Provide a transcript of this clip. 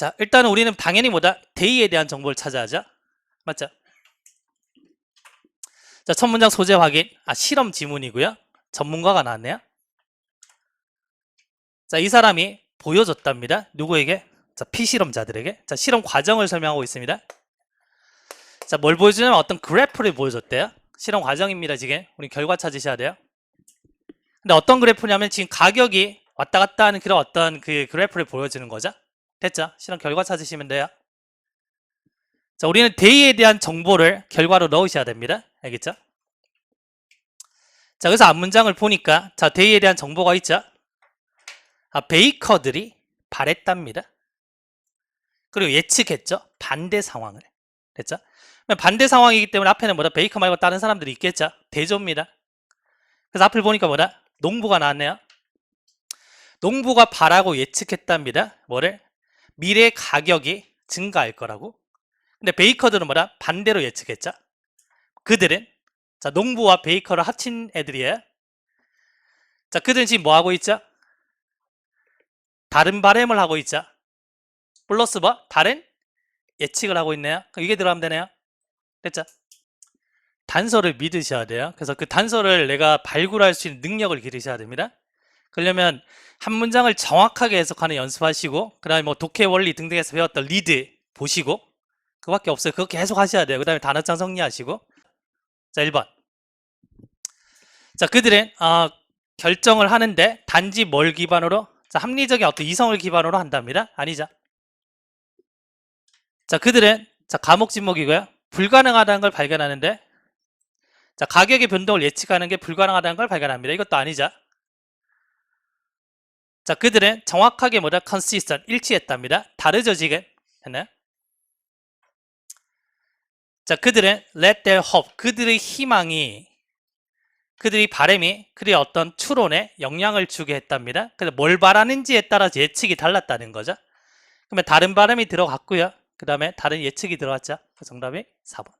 자, 일단은 우리는 당연히 뭐다? 데이에 대한 정보를 찾아야죠. 맞죠? 자, 첫 문장 소재 확인. 아, 실험 지문이고요. 전문가가 나왔네요. 자, 이 사람이 보여줬답니다. 누구에게? 자, 피실험자들에게. 자, 실험 과정을 설명하고 있습니다. 자, 뭘 보여주냐면 어떤 그래프를 보여줬대요. 실험 과정입니다, 지금. 우리 결과 찾으셔야 돼요. 근데 어떤 그래프냐면 지금 가격이 왔다 갔다 하는 그런 어떤 그 그래프를 보여주는 거죠. 됐죠? 실험 결과 찾으시면 돼요. 자, 우리는 데이에 대한 정보를 결과로 넣으셔야 됩니다. 알겠죠? 자, 그래서 앞 문장을 보니까 자, 데이에 대한 정보가 있죠? 아, 베이커들이 바랬답니다. 그리고 예측했죠? 반대 상황을. 됐죠? 반대 상황이기 때문에 앞에는 뭐다? 베이커 말고 다른 사람들이 있겠죠? 대조입니다. 그래서 앞을 보니까 뭐다? 농부가 나왔네요. 농부가 바라고 예측했답니다. 뭐를? 미래 가격이 증가할 거라고. 근데 베이커들은 뭐다? 반대로 예측했죠. 그들은 자 농부와 베이커를 합친 애들이에요. 자 그들은 지금 뭐 하고 있죠? 다른 바램을 하고 있죠. 플러스 뭐? 다른 예측을 하고 있네요. 이게 들어가면 되네요. 됐죠? 단서를 믿으셔야 돼요. 그래서 그 단서를 내가 발굴할 수 있는 능력을 기르셔야 됩니다. 그러려면 한 문장을 정확하게 해석하는 연습하시고 그다음에 뭐 독해 원리 등등에서 배웠던 리드 보시고 그밖에 없어요. 그거 계속 하셔야 돼요. 그다음에 단어장 정리하시고 자 1번 자 그들은 어, 결정을 하는데 단지 뭘 기반으로 자 합리적인 어떤 이성을 기반으로 한답니다. 아니죠. 자 그들은 자 감옥 지목이고요. 불가능하다는 걸 발견하는데 자 가격의 변동을 예측하는 게 불가능하다는 걸 발견합니다. 이것도 아니죠. 자, 그들은 정확하게 뭐다? consistent, 일치했답니다. 지금? 했나요? 자, 그들은 let their hope, 그들의 희망이, 그들의 바람이 그들의 어떤 추론에 영향을 주게 했답니다. 그래서 뭘 바라는지에 따라서 예측이 달랐다는 거죠. 그러면 다른 바람이 들어갔고요. 그 다음에 다른 예측이 들어갔죠. 그 정답이 4번.